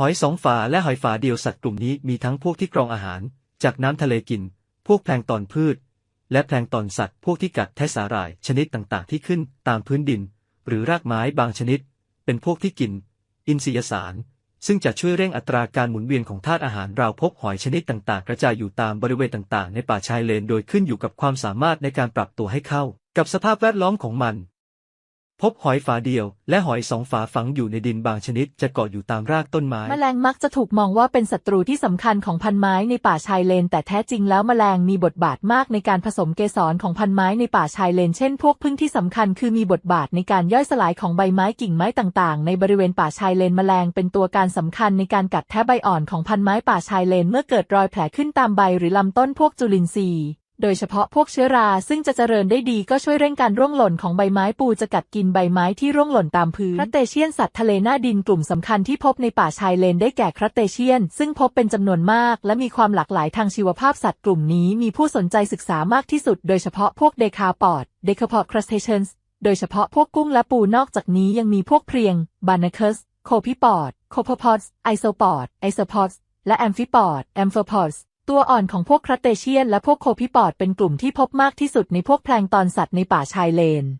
หอยสองฝาและหอยฝาเดียวสัตว์กลุ่มนี้มีทั้งพวกที่กรองอาหาร จากน้ำทะเลกิน พวกแพลงตอนพืช และแพลงตอนสัตว์พวกที่กัดแทะสาหร่ายชนิดต่างๆ ที่ขึ้นตามพื้นดิน หรือรากไม้บางชนิด เป็นพวกที่กิน อินทรียสาร ซึ่งจะช่วยเร่งอัตราการหมุนเวียนของธาตุอาหารเราพบหอยชนิดต่างๆ กระจายอยู่ตามบริเวณต่างๆ ในป่าชายเลนโดยขึ้นอยู่กับความสามารถในการปรับตัวให้เข้า กับสภาพแวดล้อมของมัน พบหอยฝาเดียว และหอยสองฝาฝังอยู่ในดินบางชนิด จะเกาะอยู่ตามรากต้นไม้ แมลงมักจะถูกมองว่าเป็นศัตรูที่สำคัญของพันไม้ในป่าชายเลน แต่แท้จริงแล้วแมลงมีบทบาทมากในการผสมเกสรของพันไม้ในป่าชายเลน เช่นพวกพึ่งที่สำคัญคือมีบทบาทในการย่อยสลายของใบไม้กิ่งไม้ต่างๆ ในบริเวณป่าชายเลนแมลงเป็นตัวการสำคัญในการกัดแทะใบอ่อนของพันไม้ป่าชายเลน เมื่อเกิดรอยแผลขึ้นตามใบหรือลำต้นพวกจุลินทรีย์ โดยเฉพาะพวกเชื้อราซึ่งจะเจริญได้ดีก็ช่วยเร่งการร่วงหล่นของใบไม้ปูจะกัดกินใบไม้ที่ร่วงหล่นตามพื้นครัตเตเชียนสัตว์ทะเลหน้าดินกลุ่มสำคัญที่พบในป่าชายเลนได้แก่ครัตเตเชียน ซึ่งพบเป็นจำนวนมาก และมีความหลากหลายทางชีวภาพสัตว์กลุ่มนี้มีผู้สนใจศึกษามากที่สุด โดยเฉพาะพวกเดคาปอดเดคาปอดครัสเทเชนส์โดยเฉพาะพวกกุ้งและปูนอกจากนี้ยังมีพวกเพรียงบานาคัสโคพิปอดโคพพอดไอโซปอดไอโซพอดและแอมฟิปอดแอมฟอพอด ตัวอ่อนของพวกครัตเตเชียนและพวกโคพิปอดเป็นกลุ่มที่พบมากที่สุดในพวกแพลงตอนสัตว์ในป่าชายเลน